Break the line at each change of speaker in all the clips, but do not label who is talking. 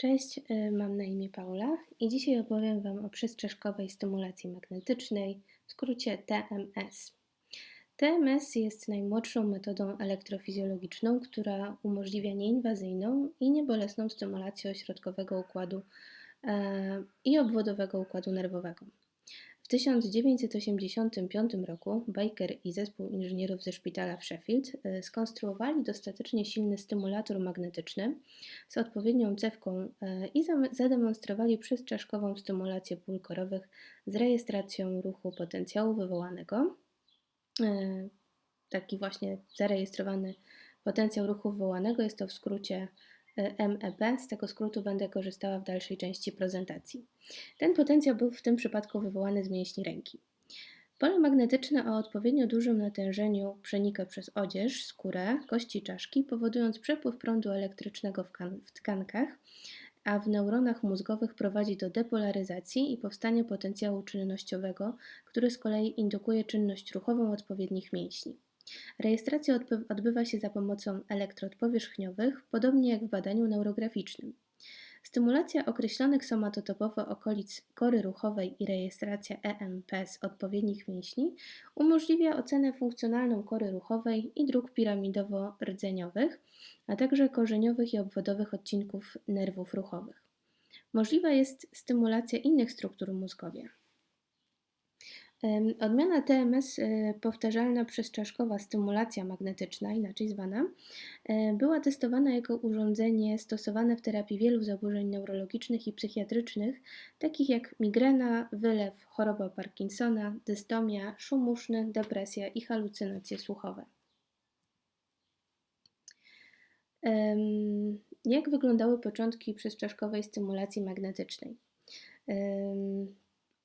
Cześć, y, mam na imię Paula i dzisiaj opowiem Wam o przestrzeszkowej stymulacji magnetycznej, w skrócie TMS. TMS jest najmłodszą metodą elektrofizjologiczną, która umożliwia nieinwazyjną i niebolesną stymulację ośrodkowego układu e, i obwodowego układu nerwowego. W 1985 roku Baker i zespół inżynierów ze szpitala w Sheffield e, skonstruowali dostatecznie silny stymulator magnetyczny z odpowiednią cewką e, i zademonstrowali przestrzeszkową stymulację pól korowych z rejestracją ruchu potencjału wywołanego. E, taki właśnie zarejestrowany potencjał ruchu wywołanego jest to w skrócie MEP. Z tego skrótu będę korzystała w dalszej części prezentacji. Ten potencjał był w tym przypadku wywołany z mięśni ręki. Pole magnetyczne o odpowiednio dużym natężeniu przenika przez odzież, skórę, kości czaszki, powodując przepływ prądu elektrycznego w, w tkankach, a w neuronach mózgowych prowadzi do depolaryzacji i powstania potencjału czynnościowego, który z kolei indukuje czynność ruchową odpowiednich mięśni. Rejestracja odbywa się za pomocą elektrod powierzchniowych, podobnie jak w badaniu neurograficznym. Stymulacja określonych somatotopowo okolic kory ruchowej i rejestracja EMP z odpowiednich mięśni umożliwia ocenę funkcjonalną kory ruchowej i dróg piramidowo-rdzeniowych, a także korzeniowych i obwodowych odcinków nerwów ruchowych. Możliwa jest stymulacja innych struktur mózgowych. Odmiana TMS, e, powtarzalna przezczaszkowa stymulacja magnetyczna, inaczej zwana, e, była testowana jako urządzenie stosowane w terapii wielu zaburzeń neurologicznych i psychiatrycznych, takich jak migrena, wylew, choroba Parkinsona, dystomia, szum uszny, depresja i halucynacje słuchowe. Jak wyglądały początki przezczaszkowej stymulacji magnetycznej?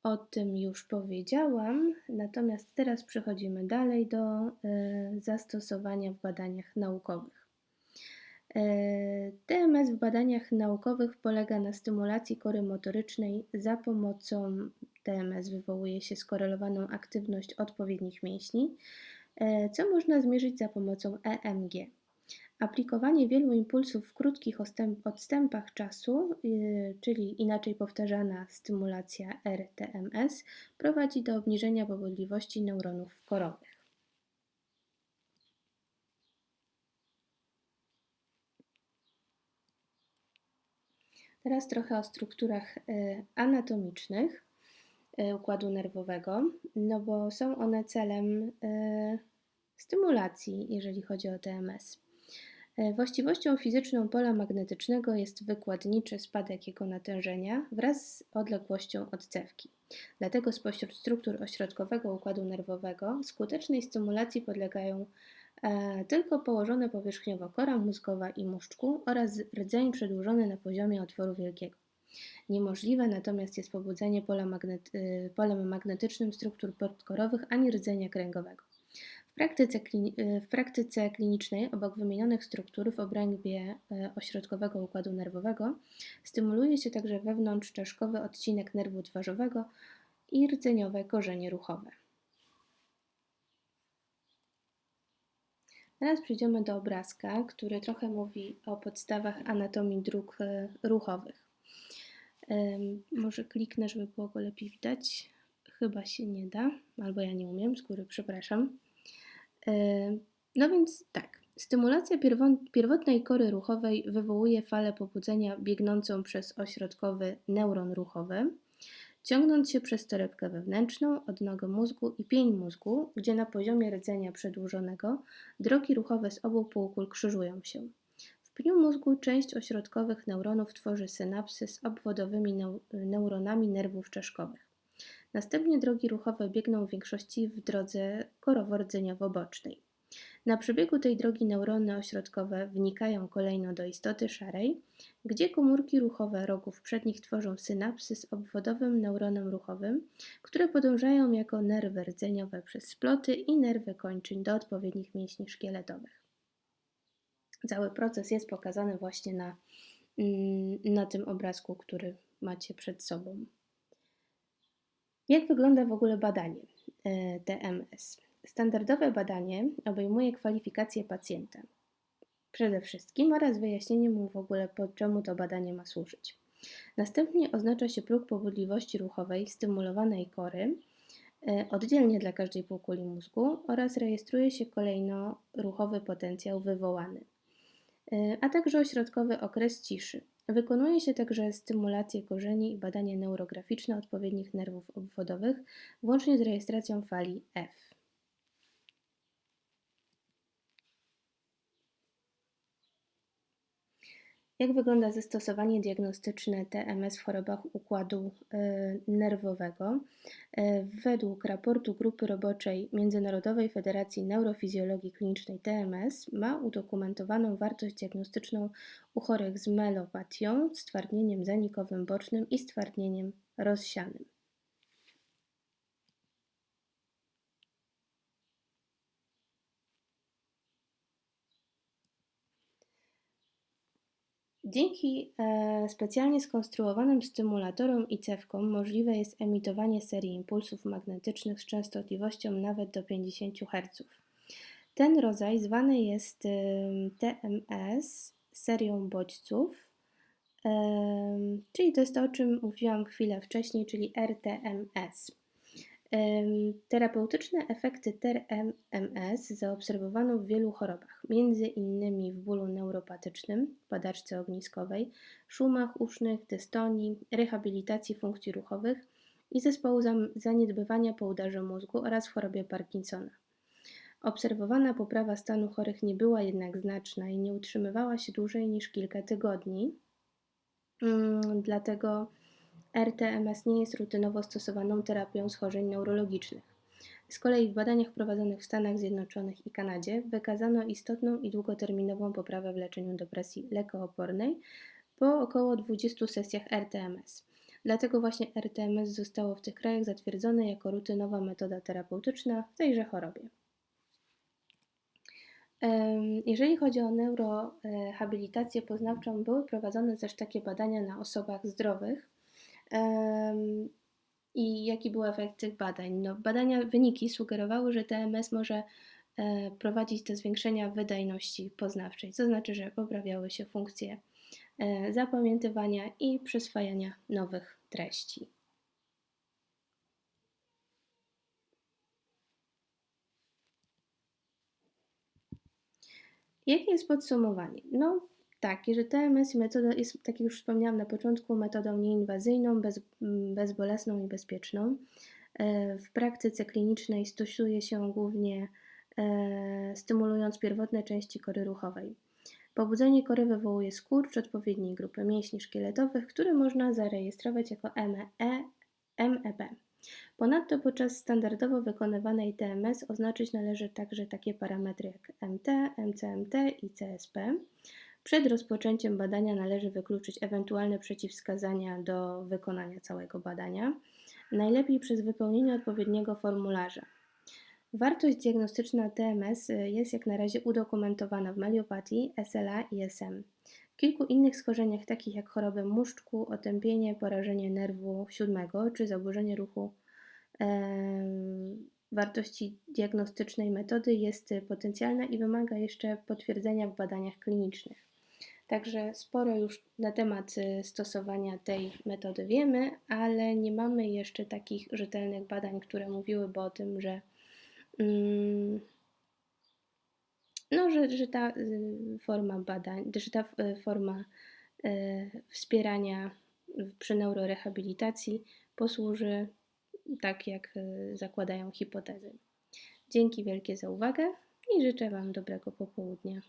O tym już powiedziałam, natomiast teraz przechodzimy dalej do e, zastosowania w badaniach naukowych. E, TMS w badaniach naukowych polega na stymulacji kory motorycznej za pomocą TMS wywołuje się skorelowaną aktywność odpowiednich mięśni, e, co można zmierzyć za pomocą EMG. Aplikowanie wielu impulsów w krótkich odstępach czasu, y, czyli inaczej powtarzana stymulacja RTMS, prowadzi do obniżenia powodliwości neuronów korowych. Teraz trochę o strukturach y, anatomicznych y, układu nerwowego, no bo są one celem stymulacji, jeżeli chodzi o TMS. E, właściwością fizyczną pola magnetycznego jest wykładniczy spadek jego natężenia wraz z odległością od cewki. Dlatego spośród struktur ośrodkowego układu nerwowego skutecznej stymulacji podlegają e, tylko położone powierzchniowo kora mózgowa i muszczku oraz rdzeń przedłużony na poziomie otworu wielkiego. Niemożliwe natomiast jest pobudzenie pola magnet, y, polem magnetycznym struktur podkorowych ani rdzenia kręgowego. W praktyce, y, w praktyce klinicznej obok wymienionych struktur w obrębie y, ośrodkowego układu nerwowego stymuluje się także wewnątrzczaszkowy odcinek nerwu twarzowego i rdzeniowe korzenie ruchowe. Teraz przejdziemy do obrazka, który trochę mówi o podstawach anatomii dróg y, ruchowych. Może kliknę, żeby było go lepiej widać. Chyba się nie da, albo ja nie umiem, z góry przepraszam. No więc tak, stymulacja pierwotnej kory ruchowej wywołuje falę pobudzenia biegnącą przez ośrodkowy neuron ruchowy, ciągnąc się przez torebkę wewnętrzną, odnogę mózgu i pień mózgu, gdzie na poziomie rdzenia przedłużonego drogi ruchowe z obu półkul krzyżują się. W pniu mózgu część ośrodkowych neuronów tworzy synapsy z obwodowymi neuronami nerwów czaszkowych. Następnie drogi ruchowe biegną w większości w drodze korowo-rdzeniowo-bocznej. Na przebiegu tej drogi neurony ośrodkowe wnikają kolejno do istoty szarej, gdzie komórki ruchowe rogów przednich tworzą synapsy z obwodowym neuronem ruchowym, które podążają jako nerwy rdzeniowe przez sploty i nerwy kończyn do odpowiednich mięśni szkieletowych. Cały proces jest pokazany właśnie na, mm, na tym obrazku, który macie przed sobą. Jak wygląda w ogóle badanie TMS? E, Standardowe badanie obejmuje kwalifikację pacjenta. przede wszystkim oraz wyjaśnienie mu w ogóle, po czemu to badanie ma służyć. Następnie oznacza się próg pobudliwości ruchowej stymulowanej kory e, oddzielnie dla każdej półkuli mózgu oraz rejestruje się kolejno ruchowy potencjał wywołany, e, a także ośrodkowy okres ciszy. Wykonuje się także stymulację korzeni i badanie neurograficzne odpowiednich nerwów obwodowych, włącznie z rejestracją fali F. Jak wygląda zastosowanie diagnostyczne TMS w chorobach układu y, nerwowego? Y, według raportu Grupy Roboczej Międzynarodowej Federacji Neurofizjologii Klinicznej TMS ma udokumentowaną wartość diagnostyczną u chorych z melopatią, stwardnieniem zanikowym bocznym i stwardnieniem rozsianym. Dzięki e, specjalnie skonstruowanym stymulatorom i cewkom możliwe jest emitowanie serii impulsów magnetycznych z częstotliwością nawet do 50 Hz. Ten rodzaj zwany jest TMS serią bodźców, czyli to jest to, o czym mówiłam chwilę wcześniej, czyli RTMS. Terapeutyczne efekty TERMS zaobserwowano w wielu chorobach, innymi w bólu neuropatycznym, padaczce ogniskowej, szumach usznych, dystonii, rehabilitacji funkcji ruchowych i zespołu zaniedbywania po udarze mózgu oraz w chorobie Parkinsona. Obserwowana poprawa stanu chorych nie była jednak znaczna i nie utrzymywała się dłużej niż kilka tygodni, mm, dlatego RTMS nie jest rutynowo stosowaną terapią schorzeń neurologicznych. Z kolei w badaniach prowadzonych w Stanach Zjednoczonych i Kanadzie wykazano istotną i długoterminową poprawę w leczeniu depresji lekoopornej po około 20 sesjach RTMS. Dlatego właśnie RTMS zostało w tych krajach zatwierdzone jako rutynowa metoda terapeutyczna w tejże chorobie. Jeżeli chodzi o neurohabilitację poznawczą, były prowadzone też takie badania na osobach zdrowych, i jaki był efekt tych badań? No, badania, wyniki sugerowały, że TMS może e, prowadzić do zwiększenia wydajności poznawczej, to znaczy, że poprawiały się funkcje e, zapamiętywania i przyswajania nowych treści. Jakie jest podsumowanie? No, tak, że TMS metoda jest, tak jak już wspomniałam na początku, metodą nieinwazyjną, bez, bezbolesną i bezpieczną. E, w praktyce klinicznej stosuje się głównie e, stymulując pierwotne części kory ruchowej. Pobudzenie kory wywołuje skurcz odpowiedniej grupy mięśni szkieletowych, który można zarejestrować jako MEP. E Ponadto podczas standardowo wykonywanej TMS oznaczyć należy także takie parametry jak MT, MCMT i CSP. Przed rozpoczęciem badania należy wykluczyć ewentualne przeciwwskazania do wykonania całego badania, najlepiej przez wypełnienie odpowiedniego formularza. Wartość diagnostyczna TMS jest jak na razie udokumentowana w meliopatii, SLA i SM. W kilku innych schorzeniach, takich jak choroby muszczku, otępienie, porażenie nerwu siódmego czy zaburzenie ruchu, wartości diagnostycznej metody jest potencjalna i wymaga jeszcze potwierdzenia w badaniach klinicznych. Także sporo już na temat y, stosowania tej metody wiemy, ale nie mamy jeszcze takich rzetelnych badań, które mówiłyby o tym, że, mm, no, że, że ta y, forma badań, że ta y, forma wspierania przy neurorehabilitacji posłuży tak, jak zakładają hipotezy. Dzięki wielkie za uwagę i życzę Wam dobrego popołudnia.